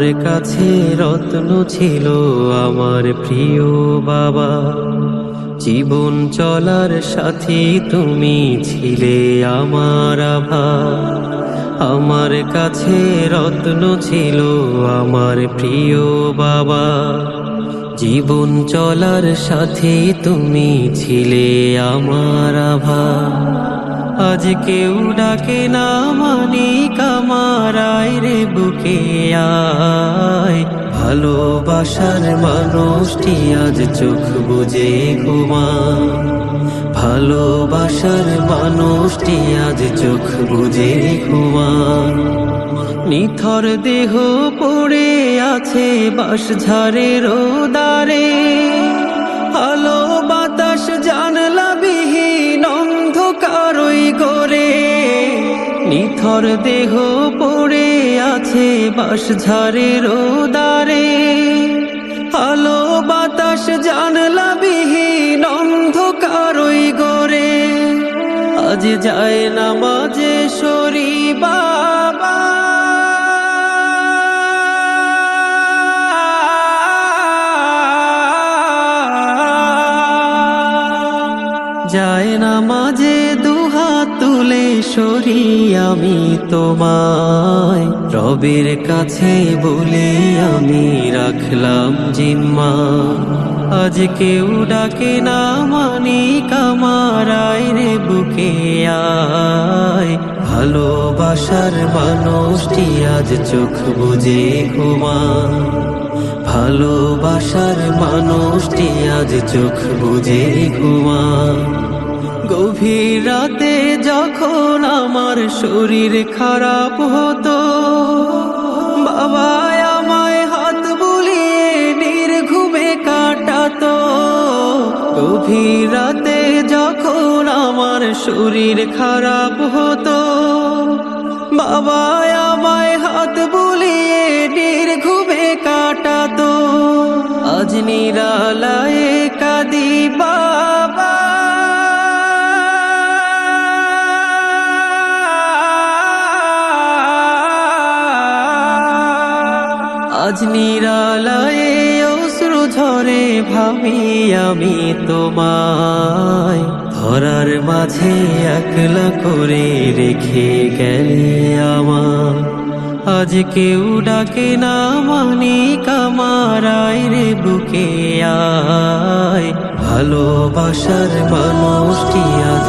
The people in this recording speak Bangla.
আমার কাছে রত্ন ছিল আমার প্রিয় বাবা। জীবন চলার সাথে তুমি ছিলে আমার আভা। আমার কাছে রত্ন ছিল আমার প্রিয় বাবা। জীবন চলার সাথে তুমি ছিলে আমার আভা। আজ কেউ ডাকে না, মানিক আমার রে বুকে আয়। ভালোবাসার মানুষটি আজ চোখ বুঝে ঘুমা ভালোবাসার মানুষটি আজ চোখ বুঝে ঘুমা নিথর দেহ পড়ে আছে বাস ঝাড়ের দারে আলো বাতাস জানলা বিহীন অন্ধকারই গরে নিথর দেহ পড়ে আছে বাস ঝাড়ের দারে আলো বাতাস জানলা বিহীন অন্ধকারই গরে আজ যায় না মাঝে সরি বাবা যায় না মাঝে দুহাত তুলে সরি আমি তোমায়। রবের কাছে বলে আমি রাখলাম জিম্মা। আজ কেউ ডাকে না মানি কামারাই রে বুকে আয়। ভালোবাসার মানুষটি আজ চোখ বুঝে ঘুমা ভালোবাসার মানুষটি আজ চোখ বুঝে ঘুমা গভীর যখন আমার শরীর খারাপ হতো বাবা আমায় হাত বুলিয়ে নির্ঘুমে কাটাতো। গভীর রাতে যখন আমার শরীর খারাপ হতো বাবা আজ নিরালায়ে অশ্রু ঝরে ভাবি আমি তোমায়। ধরার মাঝে একলা করে রেখে গেলে আমার। আজ কেউ ডাকে না মানি কামারাই রে বুকে আয়। ভালোবাসার মানুষটি আজ